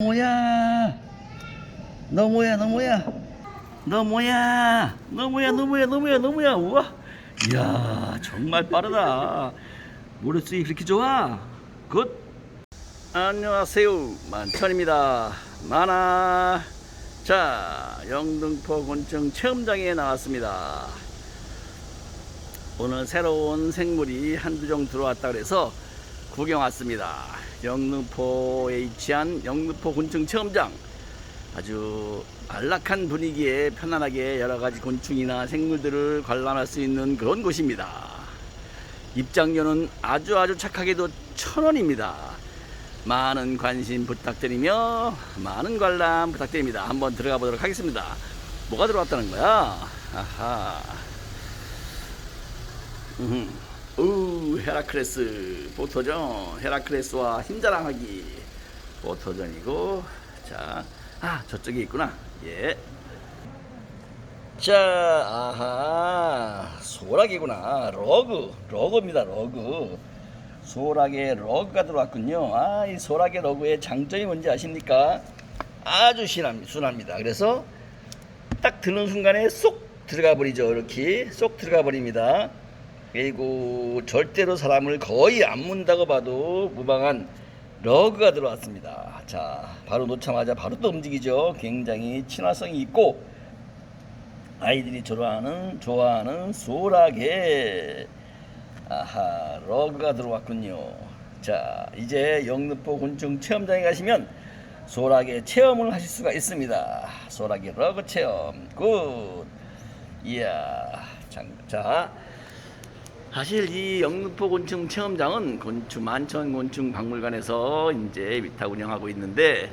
뭐야? 너 뭐야? 너 뭐야? 너 뭐야? 너 뭐야? 너 뭐야? 너 뭐야? 너 뭐야? 우와! 이야, 정말 빠르다. 모래수이 그렇게 좋아? 굿. 안녕하세요. 만천입니다. 만화. 자, 영등포 곤충 체험장에 나왔습니다. 오늘 새로운 생물이 한두 종 들어왔다 그래서 구경 왔습니다. 영등포에 위치한 영등포 곤충 체험장. 아주 안락한 분위기에 편안하게 여러 가지 곤충이나 생물들을 관람할 수 있는 그런 곳입니다. 입장료는 아주 아주 착하게도 천 원입니다. 많은 관심 부탁드리며 많은 관람 부탁드립니다. 한번 들어가 보도록 하겠습니다. 뭐가 들어왔다는 거야? 아하. 음. 우 헤라클레스 보토전. 헤라클레스와 힘자랑하기. 보토전이고. 자아 저쪽에 있구나. 예 자 아하. 소락이구나. 러그 러그입니다 러그. 소락의 러그가 들어왔군요. 아 이 소락의 러그의 장점이 뭔지 아십니까? 아주 순합- 순합니다. 그래서 딱 드는 순간에 쏙 들어가 버리죠. 이렇게 쏙 들어가 버립니다 그리고 절대로 사람을 거의 안 문다고 봐도 무방한 러그가 들어왔습니다. 자, 바로 놓자마자 바로 또 움직이죠. 굉장히 친화성이 있고 아이들이 좋아하는 좋아하는 소라게 아하 러그가 들어왔군요. 자, 이제 영등포 곤충 체험장에 가시면 소라게 체험을 하실 수가 있습니다. 소라게 러그 체험 굿. 이야, 장, 자. 사실 이 영등포 곤충 체험장은 곤충 만천 곤충 박물관에서 이제 위탁 운영하고 있는데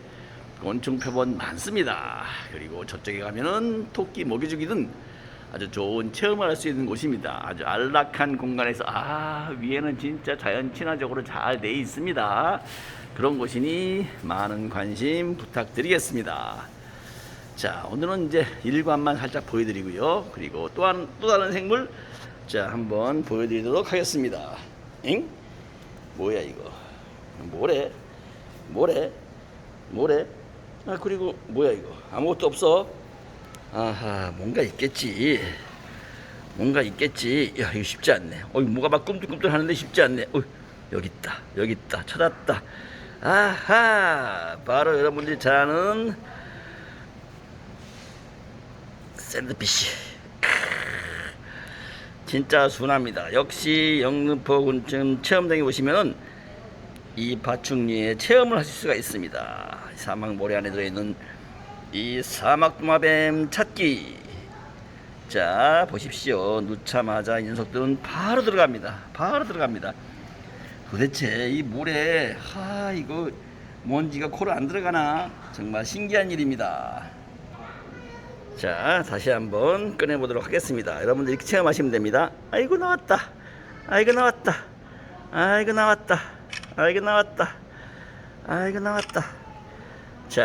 곤충 표본 많습니다. 그리고 저쪽에 가면은 토끼 먹이 주기 등 아주 좋은 체험을 할 수 있는 곳입니다. 아주 안락한 공간에서 아 위에는 진짜 자연 친화적으로 잘 돼 있습니다. 그런 곳이니 많은 관심 부탁드리겠습니다. 자 오늘은 이제 일관만 살짝 보여드리고요. 그리고 또, 한, 또 다른 생물 자 한번 보여드리도록 하겠습니다. 엥? 뭐야 이거? 뭐래? 뭐래? 뭐래? 아 그리고 뭐야 이거? 아무것도 없어? 아하 뭔가 있겠지. 뭔가 있겠지. 야 이거 쉽지 않네. 어이 뭐가 막 꿈틀꿈틀 하는데 쉽지 않네. 어 여기 있다. 여기 있다. 찾았다. 아하 바로 여러분들이 잘 아는 샌드피쉬. 진짜 순합니다. 역시 영등포 곤충 체험장에 오시면은 이 파충류의 체험을 하실 수가 있습니다. 사막 모래 안에 들어있는 이 사막 도마뱀 찾기. 자 보십시오. 놓자마자 이 녀석들은 바로 들어갑니다. 바로 들어갑니다. 도대체 이 모래 하 이거 먼지가 코로 안 들어가나 정말 신기한 일입니다. 자, 다시 한번 꺼내 보도록 하겠습니다. 여러분들 이렇게 체험하시면 됩니다. 아이고, 나왔다. 아이고, 나왔다. 아이고, 나왔다. 아이고, 나왔다. 아이고, 나왔다. 자,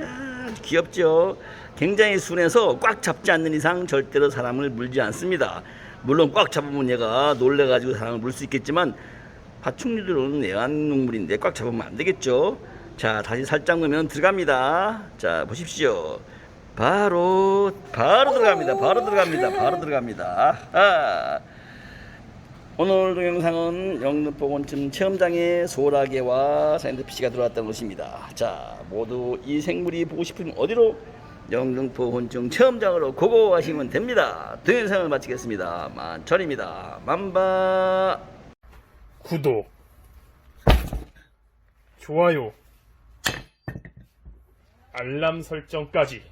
야, 귀엽죠? 굉장히 순해서 꽉 잡지 않는 이상 절대로 사람을 물지 않습니다. 물론 꽉 잡으면 얘가 놀래 가지고 사람을 물 수 있겠지만, 파충류들은 애완동물인데 꽉 잡으면 안 되겠죠? 자, 다시 살짝 넣으면 들어갑니다. 자, 보십시오. 바로 바로 들어갑니다. 바로 들어갑니다. 바로 들어갑니다. 아하. 오늘 동영상은 영등포 곤충 체험장에 소라게와 샌드피쉬가 들어왔다는 것입니다. 자, 모두 이 생물이 보고 싶으면 어디로? 영등포 곤충 체험장으로 고고하시면 됩니다. 동영상을 마치겠습니다. 만천입니다. 만바. 구독, 좋아요, 알람 설정까지